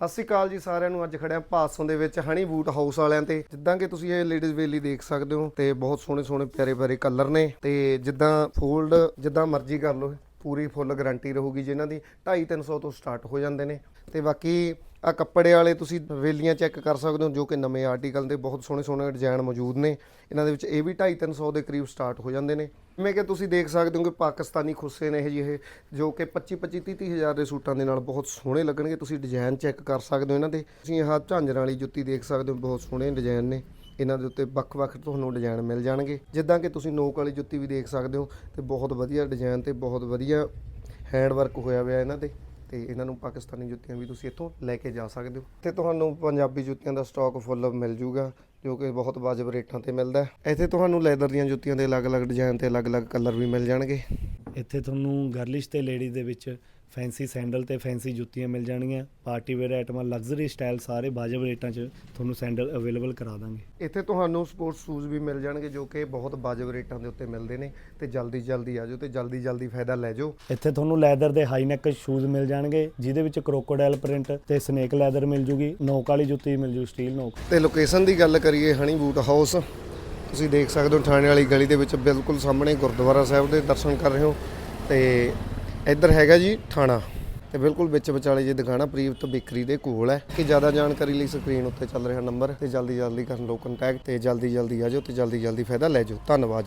ਸਤਿ ਸ਼੍ਰੀ ਅਕਾਲ ਜੀ ਸਾਰਿਆਂ ਨੂੰ। ਅੱਜ ਖੜਿਆ ਪਾਸੋਂ ਦੇ ਵਿੱਚ ਹਣੀ ਬੂਟ ਹਾਊਸ ਵਾਲਿਆਂ ਤੇ। ਜਿੱਦਾਂ ਕਿ ਤੁਸੀਂ ਇਹ ਲੇਡੀਜ਼ ਵੇਲੀ ਦੇਖ ਸਕਦੇ ਹੋ ਤੇ ਬਹੁਤ ਸੋਹਣੇ ਸੋਹਣੇ ਪਿਆਰੇ ਪਿਆਰੇ ਕਲਰ ਨੇ ਤੇ ਜਿੱਦਾਂ ਫੋਲਡ ਜਿੱਦਾਂ ਮਰਜ਼ੀ ਕਰ ਲਓ, ਪੂਰੀ ਫੁੱਲ ਗਾਰੰਟੀ ਰਹੂਗੀ ਜਿਨ੍ਹਾਂ ਦੀ। 2.5 300 ਤੋਂ ਸਟਾਰਟ ਹੋ ਜਾਂਦੇ ਨੇ। ਤੇ ਬਾਕੀ ਆ ਕੱਪੜੇ ਵਾਲੇ ਤੁਸੀਂ ਵੇਲੀਆਂ ਚੈੱਕ ਕਰ ਸਕਦੇ ਹੋ, ਜੋ ਕਿ ਨਵੇਂ ਆਰਟੀਕਲ ਦੇ ਬਹੁਤ ਸੋਹਣੇ ਸੋਹਣੇ ਡਿਜ਼ਾਈਨ ਮੌਜੂਦ ਨੇ। ਇਹਨਾਂ ਦੇ ਵਿੱਚ ਇਹ ਵੀ 2.5 300 ਦੇ ਕਰੀਬ ਸਟਾਰਟ ਹੋ ਜਾਂਦੇ ਨੇ। ਜਿਵੇਂ ਕਿ ਤੁਸੀਂ ਦੇਖ ਸਕਦੇ ਹੋ ਕਿ ਪਾਕਿਸਤਾਨੀ ਖੁੱਸੇ ਨੇ ਇਹ ਜਿਹੇ, ਜੋ ਕਿ 25 25 30 30 ਹਜ਼ਾਰ ਦੇ ਸੂਟਾਂ ਦੇ ਨਾਲ ਬਹੁਤ ਸੋਹਣੇ ਲੱਗਣਗੇ। ਤੁਸੀਂ ਡਿਜ਼ਾਈਨ ਚੈੱਕ ਕਰ ਸਕਦੇ ਹੋ ਇਹਨਾਂ ਦੇ। ਤੁਸੀਂ ਆਹ ਝਾਂਜਰਾਂ ਵਾਲੀ ਜੁੱਤੀ ਦੇਖ ਸਕਦੇ ਹੋ, ਬਹੁਤ ਸੋਹਣੇ ਡਿਜ਼ਾਈਨ ਨੇ। ਇਹਨਾਂ ਦੇ ਉੱਤੇ ਵੱਖ-ਵੱਖ ਤੁਹਾਨੂੰ ਡਿਜ਼ਾਈਨ ਮਿਲ ਜਾਣਗੇ। ਜਿੱਦਾਂ ਕਿ ਤੁਸੀਂ ਨੋਕ ਵਾਲੀ ਜੁੱਤੀ ਵੀ ਦੇਖ ਸਕਦੇ ਹੋ, ਤੇ ਬਹੁਤ ਵਧੀਆ ਡਿਜ਼ਾਈਨ ਤੇ ਬਹੁਤ ਵਧੀਆ ਹੈਂਡ ਵਰਕ ਹੋਇਆ ਹੋਇਆ ਇਹਨਾਂ ਤੇ। ਤੇ ਇਹਨਾਂ ਨੂੰ ਪਾਕਿਸਤਾਨੀ ਜੁੱਤੀਆਂ ਵੀ ਤੁਸੀਂ ਇੱਥੋਂ ਲੈ ਕੇ ਜਾ ਸਕਦੇ ਹੋ। ਤੇ ਤੁਹਾਨੂੰ ਪੰਜਾਬੀ ਜੁੱਤੀਆਂ ਦਾ ਸਟਾਕ ਫੁੱਲ ਮਿਲ ਜੂਗਾ, ਜੋ ਕਿ ਬਹੁਤ ਵਾਜਬ ਰੇਟਾਂ ਤੇ ਮਿਲਦਾ ਹੈ। ਇੱਥੇ ਤੁਹਾਨੂੰ ਲੈਦਰ ਦੀਆਂ ਜੁੱਤੀਆਂ ਦੇ ਅਲੱਗ-ਅਲੱਗ ਡਿਜ਼ਾਈਨ ਤੇ ਅਲੱਗ-ਅਲੱਗ ਕਲਰ ਵੀ ਮਿਲ ਜਾਣਗੇ। ਇੱਥੇ ਤੁਹਾਨੂੰ ਗਰਲਿਸ਼ ਤੇ ਲੇਡੀ ਦੇ ਵਿੱਚ ਫੈਂਸੀ ਸੈਂਡਲ ਤੇ ਫੈਂਸੀ ਜੁੱਤੀਆਂ ਮਿਲ ਜਾਣਗੀਆਂ। ਪਾਰਟੀ ਵੇਅਰ ਆਈਟਮਾਂ ਲਗਜ਼ਰੀ ਸਟਾਈਲ ਸਾਰੇ ਵਾਜਬ ਰੇਟਾਂ 'ਚ ਤੁਹਾਨੂੰ ਸੈਂਡਲ ਅਵੇਲੇਬਲ ਕਰਾ ਦਾਂਗੇ। ਇੱਥੇ ਤੁਹਾਨੂੰ ਸਪੋਰਟਸ ਸ਼ੂਜ਼ ਵੀ ਮਿਲ ਜਾਣਗੇ ਜੋ ਕਿ ਬਹੁਤ ਵਾਜਬ ਰੇਟਾਂ ਦੇ ਉੱਤੇ ਮਿਲਦੇ ਨੇ ਤੇ ਜਲਦੀ ਜਲਦੀ ਆ ਜਾਓ ਤੇ ਜਲਦੀ ਜਲਦੀ ਫਾਇਦਾ ਲੈ ਜਾਓ। ਇੱਥੇ ਤੁਹਾਨੂੰ ਲੈਦਰ ਦੇ ਹਾਈ ਨੈਕ ਸ਼ੂਜ਼ ਮਿਲ ਜਾਣਗੇ ਜਿਹਦੇ ਵਿੱਚ ਕ੍ਰੋਕੋਡਾਈਲ ਪ੍ਰਿੰਟ ਤੇ ਸਨੇਕ ਲੈਦਰ ਮਿਲ ਜੂਗੀ ਨੋਕ ਵਾਲੀ ਜੁੱਤੀ ਮਿਲ ਜੂ ਸਟੀਲ ਨੋਕ। ਤੇ ਲੋਕੇਸ਼ਨ ਦੀ ਗੱਲ ਕਰੀਏ ਹਣੀ ਬੂਟ ਹਾਊਸ ਤੁਸੀਂ ਦੇਖ ਸਕਦੇ ਹੋ ਥਾਣੇ ਵਾਲੀ ਗਲੀ ਦੇ ਵਿੱਚ ਬਿਲਕੁਲ ਸਾਹਮਣੇ ਗੁਰਦੁਆਰਾ ਸਾਹਿਬ ਦੇ ਦਰਸ਼ਨ ਕਰ ਰਹੇ ਹੋ ਤੇ ਇੱਧਰ ਹੈਗਾ ਜੀ ਥਾਣਾ ਤੇ ਬਿਲਕੁਲ ਵਿੱਚ ਵਿਚਾਲੇ ਜੇ ਦੁਕਾਨਾ ਪ੍ਰੀਤ ਬੇਕਰੀ ਦੇ ਕੋਲ ਹੈ। ਕਿ ਜ਼ਿਆਦਾ ਜਾਣਕਾਰੀ ਲਈ ਸਕਰੀਨ ਉੱਤੇ ਚੱਲ ਰਿਹਾ ਨੰਬਰ ਤੇ ਜਲਦੀ ਜਲਦੀ ਕਰਨ ਲੋ ਕੰਟੈਕਟ ਤੇ ਜਲਦੀ ਜਲਦੀ ਆ ਜਾਓ ਤੇ ਜਲਦੀ ਜਲਦੀ ਫਾਇਦਾ ਲੈ ਜਾਓ। ਧੰਨਵਾਦ